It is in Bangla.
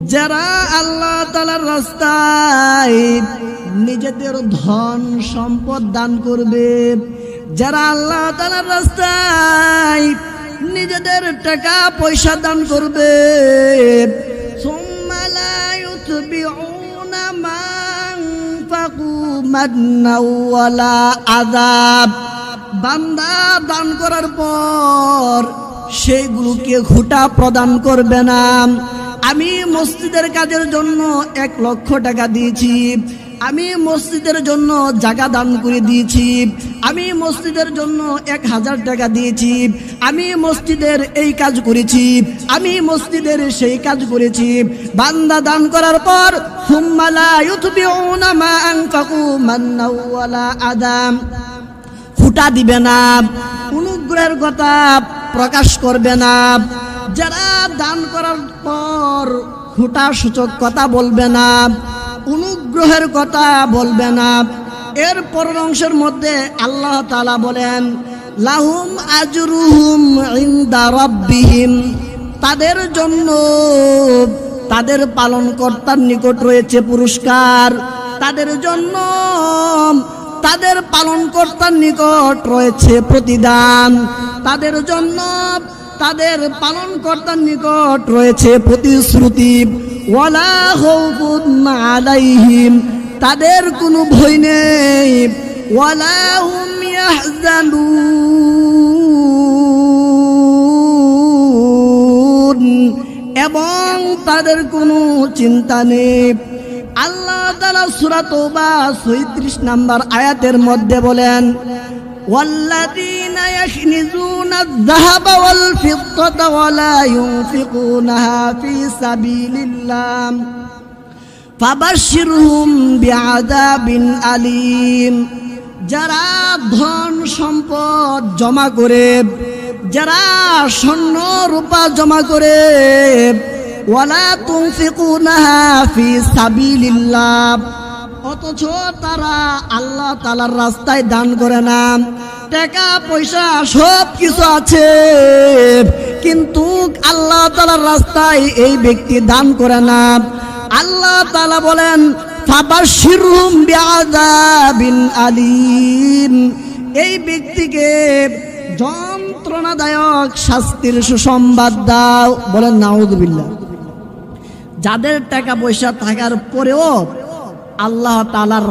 যারা আল্লাহ তালার রাস্তায় নিজেদের ধন সম্পদ দান করবে, যারা আল্লাহ তালার রাস্তায় নিজেদের টাকা পয়সা দান করবে আদাব বান্দা দান করার পর সেইগুলোকে ঘুটা প্রদান করবে না। আমি মসজিদের কাজের জন্য এক লক্ষ টাকা দিয়েছি। আমি মসজিদের জন্য জায়গা দান করে দিয়েছি। আমি মসজিদের জন্য এক হাজার টাকা দিয়েছি। আমি মসজিদের এই কাজ করেছি। আমি মসজিদের সেই কাজ করেছি। বান্দা দান করার পর আদাম ফুটা দিবে না। অনুগ্রহের কথা প্রকাশ করবে না। যারা দান করার পর ফুটা সূচক কথা বলবে না, অনুগ্রহের কথা বলবে না, এর পরের অংশের মধ্যে আল্লাহ তালা বলেন, লাহুম আজরুহুম ইনদা রাব্বিহিম, তাদের জন্য তাদের পালনকর্তার নিকট রয়েছে পুরস্কার, তাদের জন্য তাদের পালনকর্তার নিকট রয়েছে প্রতিদান, তাদের জন্য তাদের পালনকর্তার নিকট রয়েছে প্রতিশ্রুতি। আলাইহিম, তাদের কোনো ভয় নেই। ওয়ালা এবং তাদের কোনো চিন্তা নেই। আল্লাহ সুরাত বা সৈত্রিশ নাম্বার আয়াতের মধ্যে বলেন والذين يكنزون الذهب والفضة ولا ينفقونها في سبيل الله فبشرهم بعذاب أليم যারা ধন সম্পদ জমা করে যারা স্বর্ণ রূপা জমা করে ওয়ালা তুনফিকুনাহা ফি সাবিলিল্লাহ অথচ তারা আল্লাহ তালার রাস্তায় দান করে না। টাকা, পয়সা সব কিছু আছে। কিন্তু আল্লাহ তালার রাস্তায় এই ব্যক্তি দান করে না। আল্লাহ তালা বলেন আলিম। এই ব্যক্তিকে যন্ত্রণাদায়ক শাস্তির সুসংবাদ দাও। বলেন, নাউযুবিল্লাহ। যাদের টাকা পয়সা থাকার পরেও আল্লাহ তালার